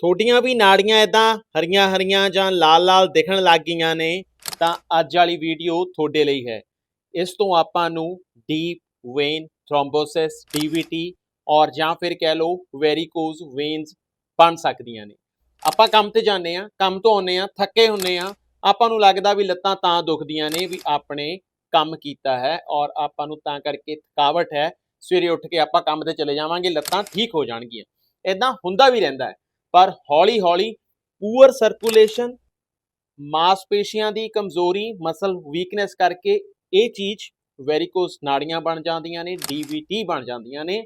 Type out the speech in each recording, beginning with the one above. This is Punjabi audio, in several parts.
ਤੁਹਾਡੀਆਂ ਵੀ ਨਾੜੀਆਂ ਇਦਾਂ ਹਰੀਆਂ ਹਰੀਆਂ ਜਾਂ ਲਾਲ ਲਾਲ ਦਿਖਣ ਲੱਗ ਗਈਆਂ ਨੇ, ਤਾਂ ਅੱਜ ਵਾਲੀ ਵੀਡੀਓ ਤੁਹਾਡੇ ਲਈ ਹੈ। ਇਸ ਤੋਂ ਆਪਾਂ ਨੂੰ ਡੀਪ ਵੇਨ ਥ੍ਰੋੰਬੋਸਿਸ ਡੀਵੀਟੀ ਔਰ ਜਾਂ ਫਿਰ ਕਹਿ ਲਓ ਵੈਰੀਕੋਜ਼ ਵੇਨਸ ਬਣ ਸਕਦੀਆਂ ਨੇ। ਆਪਾਂ ਕੰਮ ਤੇ ਜਾਂਦੇ ਆ ਕੰਮ ਤੋਂ ਆਉਂਦੇ ਆ ਥੱਕੇ ਹੁੰਨੇ ਆ ਆਪਾਂ ਨੂੰ ਲੱਗਦਾ ਵੀ ਲੱਤਾਂ ਤਾਂ ਦੁਖਦੀਆਂ ਨੇ ਵੀ ਆਪਣੇ ਕੰਮ ਕੀਤਾ ਹੈ ਔਰ ਆਪਾਂ ਨੂੰ ਤਾਂ ਕਰਕੇ ਥਕਾਵਟ ਹੈ। ਸਵੇਰੇ ਉੱਠ ਕੇ ਆਪਾਂ ਕੰਮ ਤੇ ਚਲੇ ਜਾਵਾਂਗੇ, ਲੱਤਾਂ ਠੀਕ ਹੋ ਜਾਣਗੀਆਂ। ਇਦਾਂ ਹੁੰਦਾ ਵੀ ਰਹਿੰਦਾ ਹੈ। ਪਰ ਹੌਲੀ ਹੌਲੀ ਪੂਅਰ ਸਰਕੂਲੇਸ਼ਨ, ਮਾਸਪੇਸ਼ੀਆਂ ਦੀ ਕਮਜ਼ੋਰੀ, ਮਸਲ ਵੀਕਨੈਸ ਕਰਕੇ ਇਹ ਚੀਜ਼ ਵੈਰੀਕੋਸ ਨਾੜੀਆਂ ਬਣ ਜਾਂਦੀਆਂ ਨੇ ਡੀਵੀਟੀ ਬਣ ਜਾਂਦੀਆਂ ਨੇ,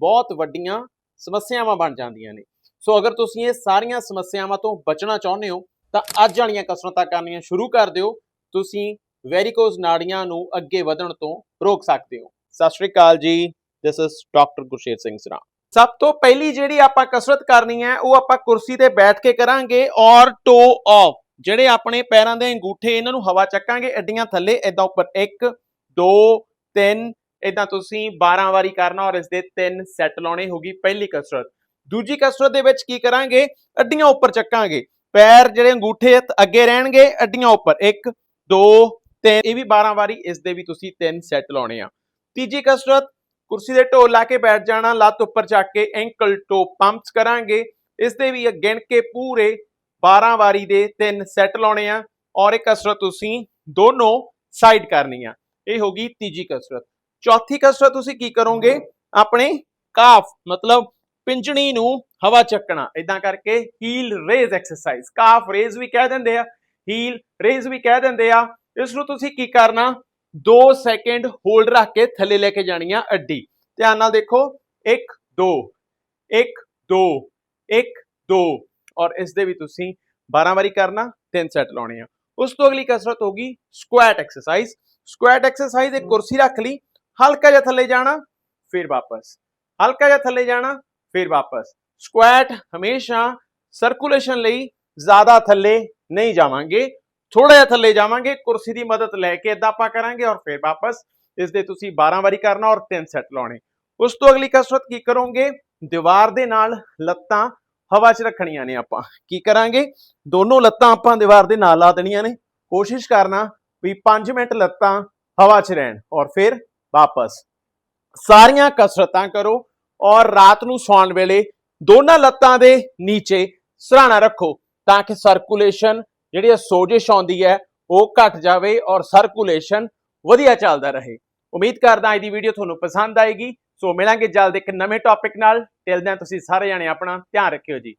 ਬਹੁਤ ਵੱਡੀਆਂ ਸਮੱਸਿਆਵਾਂ ਬਣ ਜਾਂਦੀਆਂ ਨੇ। ਸੋ ਅਗਰ ਤੁਸੀਂ ਇਹ ਸਾਰੀਆਂ ਸਮੱਸਿਆਵਾਂ ਤੋਂ ਬਚਣਾ ਚਾਹੁੰਦੇ ਹੋ, ਤਾਂ ਅੱਜ ਵਾਲੀਆਂ ਕਸਰਤਾਂ ਕਰਨੀਆਂ ਸ਼ੁਰੂ ਕਰ ਦਿਓ। ਤੁਸੀਂ ਵੈਰੀਕੋਸ ਨਾੜੀਆਂ ਨੂੰ ਅੱਗੇ ਵਧਣ ਤੋਂ ਰੋਕ ਸਕਦੇ ਹੋ। ਸਤਿ ਸ਼੍ਰੀ ਅਕਾਲ ਜੀ this is doctor Gursher Singh Sra. ਸਭ ਤੋਂ ਪਹਿਲੀ ਜਿਹੜੀ ਆਪਾਂ ਕਸਰਤ ਕਰਨੀ ਹੈ, ਉਹ ਆਪਾਂ ਕੁਰਸੀ ਤੇ ਬੈਠ ਕੇ ਕਰਾਂਗੇ, ਔਰ ਟੋ ਆਫ ਜਿਹੜੇ ਆਪਣੇ ਪੈਰਾਂ ਦੇ ਅੰਗੂਠੇ, ਇਹਨਾਂ ਨੂੰ ਹਵਾ ਚੱਕਾਂਗੇ ਅੱਡੀਆਂ ਥੱਲੇ ਇਦਾਂ ਉੱਪਰ 1 2 3 ਇਦਾਂ ਤੁਸੀਂ 12 ਵਾਰੀ ਕਰਨਾ, ਔਰ ਇਸ ਦੇ 3 ਸੈੱਟ ਲਾਉਣੇ ਹੋਗੀ ਪਹਿਲੀ ਕਸਰਤ। ਦੂਜੀ ਕਸਰਤ ਦੇ ਵਿੱਚ ਕੀ ਕਰਾਂਗੇ ਅੱਡੀਆਂ ਉੱਪਰ ਚੱਕਾਂਗੇ। ਪੈਰ ਜਿਹੜੇ ਅੰਗੂਠੇ ਅੱਗੇ ਰਹਿਣਗੇ ਅੱਡੀਆਂ ਉੱਪਰ 1 2 3 ਇਹ ਵੀ 12 ਵਾਰੀ ਇਸ ਦੇ ਵੀ ਤੁਸੀਂ 3 ਸੈੱਟ ਲਾਉਣੇ ਆ। ਤੀਜੀ ਕਸਰਤ ਕੁਰਸੀ ਦੇ ਢੋਲ ਲਾ ਕੇ ਬੈਠ ਜਾਣਾ, ਲੱਤ ਉੱਪਰ ਚੱਕ ਕੇ ਐਂਕਲ ਟੋ ਪੰਪਸ ਕਰਾਂਗੇ। ਇਸ ਦੇ ਵੀ ਗਿਣ ਕੇ ਪੂਰੇ 12 ਵਾਰੀ ਦੇ 3 ਸੈੱਟ ਲਾਉਣੇ ਆ ਔਰ ਇਹ ਕਸਰਤ ਤੁਸੀਂ ਦੋਨੋਂ ਸਾਈਡ ਕਰਨੀ ਆ। ਇਹ ਹੋਗੀ ਤੀਜੀ ਕਸਰਤ। ਚੌਥੀ ਕਸਰਤ ਤੁਸੀਂ ਕੀ ਕਰੋਗੇ? ਆਪਣੇ ਕਾਫ ਮਤਲਬ ਪਿੰਜਣੀ ਨੂੰ ਹਵਾ ਚੱਕਣਾ। ਇਦਾਂ ਕਰਕੇ heel raise exercise calf raise ਵੀ ਕਹਿ ਦਿੰਦੇ ਆ ਹੀਲ ਰੇਜ਼ ਵੀ ਕਹਿ ਦਿੰਦੇ ਆ। ਇਸ ਨੂੰ ਤੁਸੀਂ ਕੀ ਕਰਨਾ? 2 ਸੈਕਿੰਡ ਹੋਲਡ ਰੱਖ ਕੇ ਥੱਲੇ ਲੈ ਕੇ ਜਾਣੀ ਆ ਅੱਡੀ। ਧਿਆਨ ਨਾਲ ਦੇਖੋ 1 2 1 2 1 2 ਔਰ ਇਸ ਦੇ ਵੀ ਤੁਸੀਂ 12 ਵਾਰੀ ਕਰਨਾ 3 ਸੈੱਟ ਲਾਉਣੇ ਆ। ਉਸ ਤੋਂ ਅਗਲੀ ਕਸਰਤ ਹੋਗੀ ਸਕੁਐਟ ਐਕਸਰਸਾਈਜ਼ ਸਕੁਐਟ ਐਕਸਰਸਾਈਜ਼ ਇੱਕ ਕੁਰਸੀ ਰੱਖ ਲਈ, ਹਲਕਾ ਜਿਹਾ ਥੱਲੇ ਜਾਣਾ, ਫਿਰ ਵਾਪਸ। ਹਲਕਾ ਜਿਹਾ ਥੱਲੇ ਜਾਣਾ, ਫਿਰ ਵਾਪਸ। ਸਕੁਐਟ ਹਮੇਸ਼ਾ ਸਰਕੂਲੇਸ਼ਨ ਲਈ ਜ਼ਿਆਦਾ ਥੱਲੇ ਨਹੀਂ ਜਾਵਾਂਗੇ। ਥੋੜਾ ਜਿਹਾ ਥੱਲੇ ਜਾਵਾਂਗੇ, ਕੁਰਸੀ ਦੀ ਮਦਦ ਲੈ ਕੇ ਇਦਾਂ ਆਪਾਂ ਕਰਾਂਗੇ ਔਰ ਫਿਰ ਵਾਪਸ ਇਸ ਦੇ ਤੁਸੀਂ 12 ਵਾਰੀ ਕਰਨਾ ਔਰ 3 ਸੈੱਟ ਲਾਉਣੇ। ਉਸ ਤੋਂ ਅਗਲੀ ਕਸਰਤ ਕੀ ਕਰੋਗੇ? ਦੀਵਾਰ ਦੇ ਨਾਲ ਲੱਤਾਂ ਹਵਾ 'ਚ ਰੱਖਣੀਆਂ ਨੇ ਆਪਾਂ। ਕੀ ਕਰਾਂਗੇ? ਦੋਨੋਂ ਲੱਤਾਂ ਆਪਾਂ ਦੀਵਾਰ ਦੇ ਨਾਲ ਲਾ ਦੇਣੀਆਂ ਨੇ। ਕੋਸ਼ਿਸ਼ ਕਰਨਾ ਵੀ 5 ਮਿੰਟ ਲੱਤਾਂ ਹਵਾ 'ਚ ਰਹਿਣ ਔਰ ਫਿਰ ਵਾਪਸ। ਸਾਰੀਆਂ ਕਸਰਤਾਂ ਕਰੋ ਔਰ ਰਾਤ ਨੂੰ ਸੌਣ ਵੇਲੇ ਦੋਨਾਂ ਲੱਤਾਂ ਦੇ ਨੀਚੇ ਸਰਾਣਾ ਰੱਖੋ ਤਾਂ ਕਿ ਸਰਕੂਲੇਸ਼ਨ ਜਿਹੜੀ ਇਹ ਸੋਜਿਸ਼ ਆਉਂਦੀ ਹੈ, ਉਹ ਘਟ ਜਾਵੇ ਔਰ ਸਰਕੂਲੇਸ਼ਨ ਵਧੀਆ ਚੱਲਦਾ ਰਹੇ। ਉਮੀਦ ਕਰਦਾ ਅੱਜ ਦੀ ਵੀਡੀਓ ਤੁਹਾਨੂੰ ਪਸੰਦ ਆਏਗੀ। ਸੋ ਮਿਲਾਂਗੇ ਜਲਦ ਇੱਕ ਨਵੇਂ ਟੌਪਿਕ ਨਾਲ। ਟਿਲ ਦੈਨ ਤੁਸੀਂ ਸਾਰੇ ਜਾਣੇ ਆਪਣਾ ਧਿਆਨ ਰੱਖਿਓ ਜੀ।